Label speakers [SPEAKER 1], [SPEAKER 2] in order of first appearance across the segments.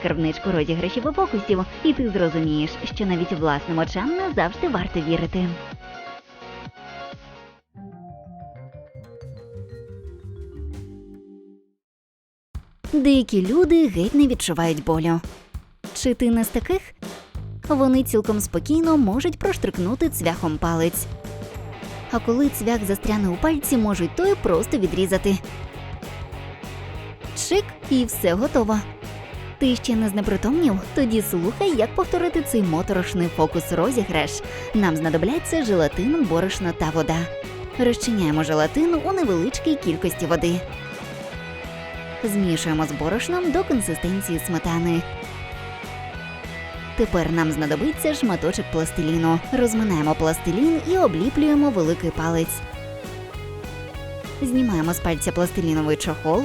[SPEAKER 1] скарбничку розіграшів і фокусів, і ти зрозумієш, що навіть власним очам не завжди варто вірити. Деякі люди геть не відчувають болю. Чи ти не з таких? Вони цілком спокійно можуть проштрикнути цвяхом палець. А коли цвях застряне у пальці, можуть той просто відрізати. Чик, і все готово. Ти ще не знепритомнів? Тоді слухай, як повторити цей моторошний фокус розіграш. Нам знадобляться желатин, борошно та вода. Розчиняємо желатин у невеличкій кількості води. Змішуємо з борошном до консистенції сметани. Тепер нам знадобиться шматочок пластиліну. Розминаємо пластилін і обліплюємо великий палець. Знімаємо з пальця пластиліновий чохол.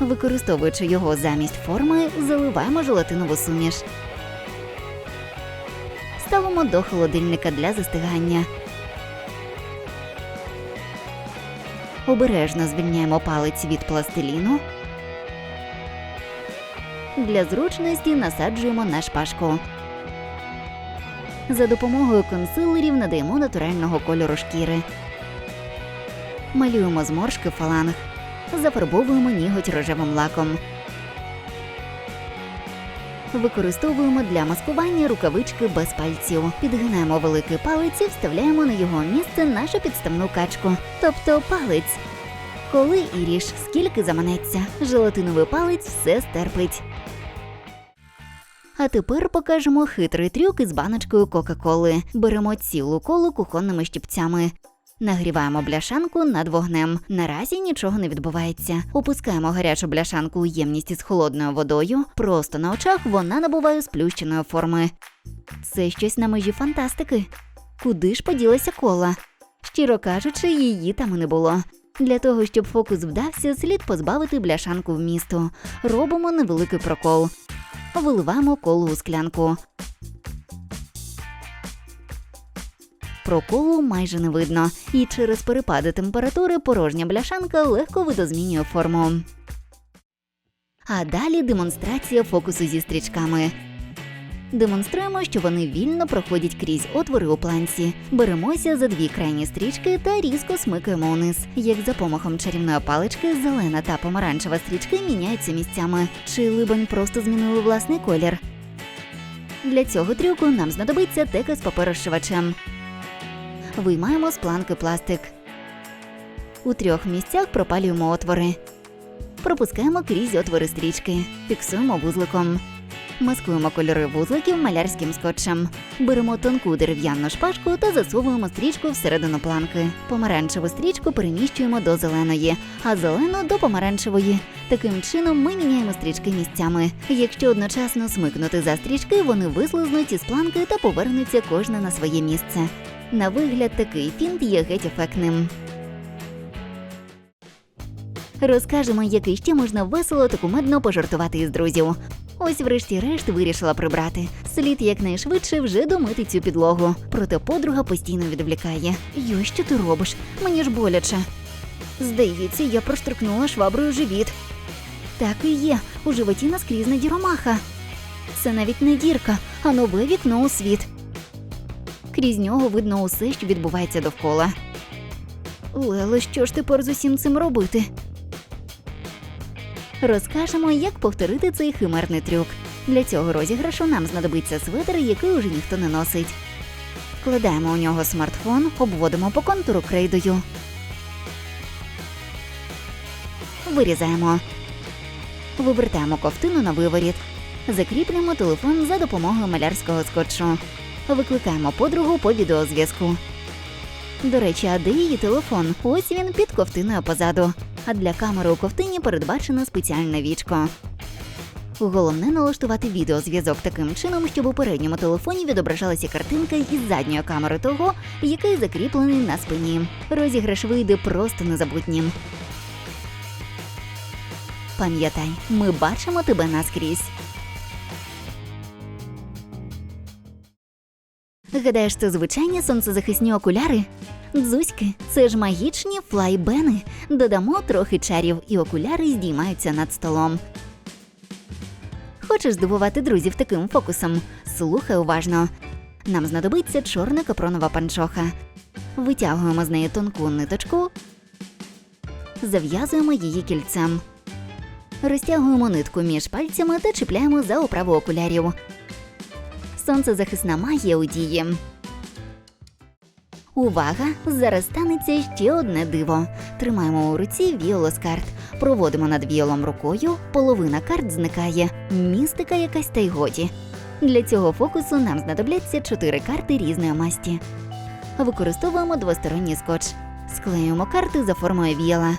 [SPEAKER 1] Використовуючи його замість форми, заливаємо желатинову суміш. Ставимо до холодильника для застигання. Обережно звільняємо палець від пластиліну. Для зручності насаджуємо на шпажку. За допомогою консилерів надаємо натурального кольору шкіри. Малюємо зморшки фаланг. Зафарбовуємо ніготь рожевим лаком. Використовуємо для маскування рукавички без пальців. Підгинаємо великий палець і вставляємо на його місце нашу підставну качку, тобто палець. Коли і ріж, скільки заманеться, желатиновий палець все стерпить. А тепер покажемо хитрий трюк із баночкою Кока-Коли. Беремо цілу колу кухонними щипцями. Нагріваємо бляшанку над вогнем. Наразі нічого не відбувається. Опускаємо гарячу бляшанку у ємність із холодною водою. Просто на очах вона набуває сплющеної форми. Це щось на межі фантастики. Куди ж поділася кола? Щиро кажучи, її там і не було. Для того, щоб фокус вдався, слід позбавити бляшанку вмісту. Робимо невеликий прокол. Виливаємо колу у склянку. Проколу майже не видно, і через перепади температури порожня бляшанка легко видозмінює форму. А далі демонстрація фокусу зі стрічками. Демонструємо, що вони вільно проходять крізь отвори у планці. Беремося за дві крайні стрічки та різко смикаємо униз. Як за помахом чарівної палички, зелена та помаранчева стрічки міняються місцями. Чи либонь просто змінили власний колір? Для цього трюку нам знадобиться тека з паперозшивачем. Виймаємо з планки пластик. У трьох місцях пропалюємо отвори. Пропускаємо крізь отвори стрічки. Фіксуємо вузликом. Маскуємо кольори вузликів малярським скотчем. Беремо тонку дерев'яну шпажку та засовуємо стрічку всередину планки. Помаранчеву стрічку переміщуємо до зеленої, а зелену до помаранчевої. Таким чином ми міняємо стрічки місцями. Якщо одночасно смикнути за стрічки, вони вислизнуть із планки та повернуться кожна на своє місце. На вигляд такий фінт є геть ефектним. Розкажемо, який ще можна весело та кумедно пожартувати із друзів. Ось, врешті-решт, вирішила прибрати. Слід якнайшвидше вже домити цю підлогу. Проте подруга постійно відвлікає. Йой, що ти робиш? Мені ж боляче. Здається, я проштрикнула шваброю живіт. Так і є, у животі наскрізна діромаха. Це навіть не дірка, а нове вікно у світ. Крізь нього видно усе, що відбувається довкола. Леле, що ж тепер з усім цим робити? Розкажемо, як повторити цей химерний трюк. Для цього розіграшу нам знадобиться светр, який уже ніхто не носить. Вкладаємо у нього смартфон, обводимо по контуру крейдою. Вирізаємо. Вивертаємо ковтину на виворіт. Закріплюємо телефон за допомогою малярського скотчу. Викликаємо подругу по відеозв'язку. До речі, а де її телефон? Ось він під ковтиною позаду. А для камери у ковтині передбачено спеціальне вічко. Головне налаштувати відеозв'язок таким чином, щоб у передньому телефоні відображалася картинка із задньої камери того, який закріплений на спині. Розіграш вийде просто незабутнім. Пам'ятай, ми бачимо тебе наскрізь. Гадаєш, це звичайні сонцезахисні окуляри? Дзузьки, це ж магічні флайбени. Додамо трохи чарів, і окуляри здіймаються над столом. хочеш здивувати друзів таким фокусом? Слухай уважно. Нам знадобиться чорна капронова панчоха. Витягуємо з неї тонку ниточку, зав'язуємо її кільцем. Розтягуємо нитку між пальцями та чіпляємо за оправу окулярів. Сонцезахисна магія у дії. Увага! Зараз станеться ще одне диво. Тримаємо у руці віоло з карт. Проводимо над віолом рукою, половина карт зникає. Містика якась та й годі. Для цього фокусу нам знадобляться чотири карти різної масті. Використовуємо двосторонній скотч. Склеюємо карти за формою віола.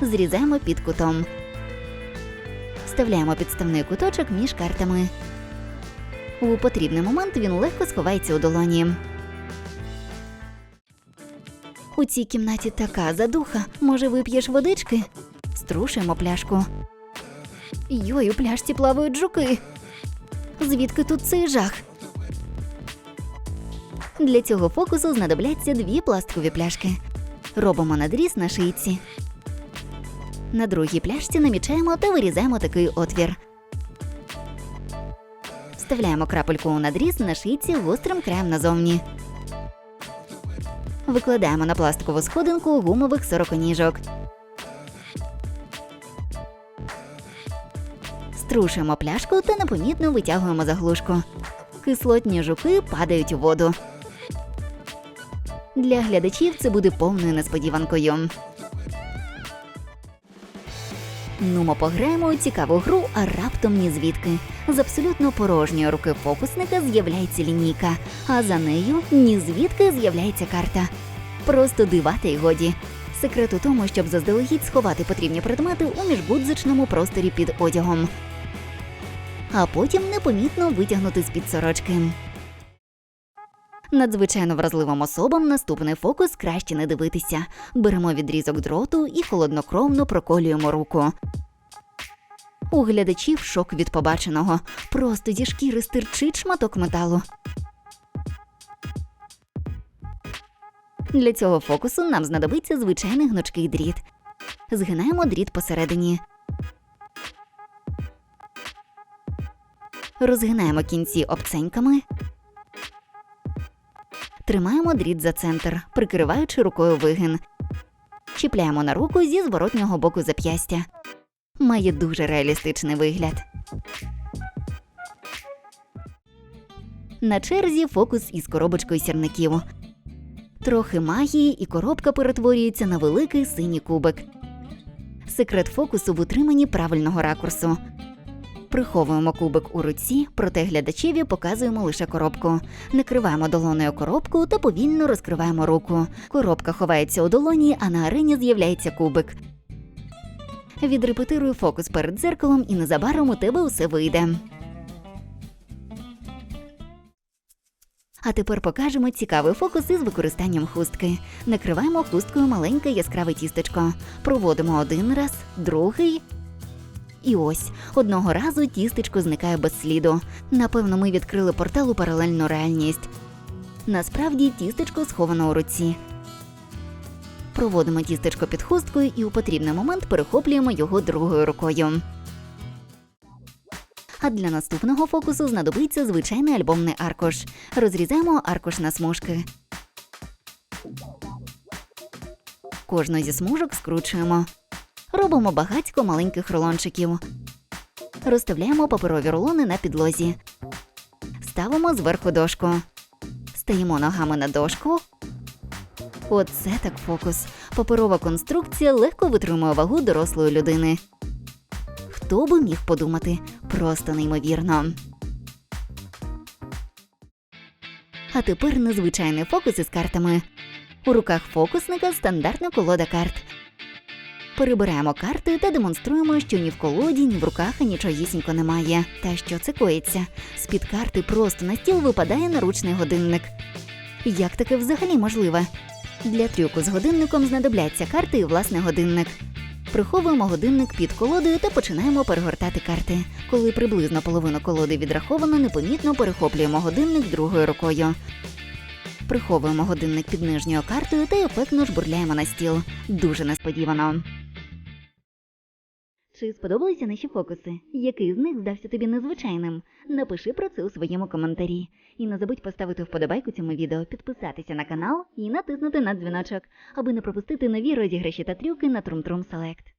[SPEAKER 1] Зрізаємо під кутом. Вставляємо підставний куточок між картами. У потрібний момент він легко сховається у долоні. У цій кімнаті така задуха. Може, вип'єш водички? Струшуємо пляшку. Йой, у пляшці плавають жуки. Звідки тут цей жах? Для цього фокусу знадобляться дві пластикові пляшки. Робимо надріз на шийці. На другій пляшці намічаємо та вирізаємо такий отвір. Вставляємо крапельку у надріз на шийці гострим краєм назовні. Викладаємо на пластикову сходинку гумових сороконіжок. Струшуємо пляшку та непомітно витягуємо заглушку. Кислотні жуки падають у воду. Для глядачів це буде повною несподіванкою. Нумо пограємо у цікаву гру, а раптом ні звідки. З абсолютно порожньої руки фокусника з'являється лінійка, а за нею ні звідки з'являється карта. Просто дивати й годі. Секрет у тому, щоб заздалегідь сховати потрібні предмети у міжгудзичному просторі під одягом, а потім непомітно витягнути з-під сорочки. Надзвичайно вразливим особам наступний фокус краще не дивитися. Беремо відрізок дроту і холоднокровно проколюємо руку. У глядачів шок від побаченого. Просто зі шкіри стирчить шматок металу. Для цього фокусу нам знадобиться звичайний гнучкий дріт. Згинаємо дріт посередині. Розгинаємо кінці обценьками. Тримаємо дріт за центр, прикриваючи рукою вигин. Чіпляємо на руку зі зворотнього боку зап'ястя. Має дуже реалістичний вигляд. На черзі фокус із коробочкою сірників. Трохи магії, і коробка перетворюється на великий синій кубик. Секрет фокусу в утриманні правильного ракурсу. Приховуємо кубик у руці, проте глядачеві показуємо лише коробку. Накриваємо долоною коробку та повільно розкриваємо руку. Коробка ховається у долоні, а на арені з'являється кубик. Відрепетируй фокус перед дзеркалом, і незабаром у тебе усе вийде. А тепер покажемо цікавий фокус із використанням хустки. Накриваємо хусткою маленьке яскраве тістечко. Проводимо один раз, другий. І ось одного разу тістечко зникає без сліду. Напевно, ми відкрили портал у паралельну реальність. Насправді тістечко сховано у руці. Проводимо тістечко під хусткою і у потрібний момент перехоплюємо його другою рукою. А для наступного фокусу знадобиться звичайний альбомний аркуш. Розрізаємо аркуш на смужки. Кожну зі смужок скручуємо. Робимо багатько маленьких рулончиків. Розставляємо паперові рулони на підлозі. Ставимо зверху дошку. Стаємо ногами на дошку. Оце так фокус. Паперова конструкція легко витримує вагу дорослої людини. Хто би міг подумати? Просто неймовірно. А тепер незвичайний фокус із картами. У руках фокусника стандартна колода карт. Перебираємо карти та демонструємо, що ні в колоді, ні в руках нічогісінько немає. Та що це коїться? З-під карти просто на стіл випадає наручний годинник. Як таке взагалі можливе? Для трюку з годинником знадобляться карти і власне годинник. Приховуємо годинник під колодою та починаємо перегортати карти. Коли приблизно половину колоди відраховано, непомітно перехоплюємо годинник другою рукою. Приховуємо годинник під нижньою картою та ефектно жбурляємо на стіл. Дуже несподівано. Чи сподобалися наші фокуси? Який з них здався тобі незвичайним? Напиши про це у своєму коментарі. І не забудь поставити вподобайку цьому відео, підписатися на канал і натиснути на дзвіночок, аби не пропустити нові розіграші та трюки на Трум Трум Селект.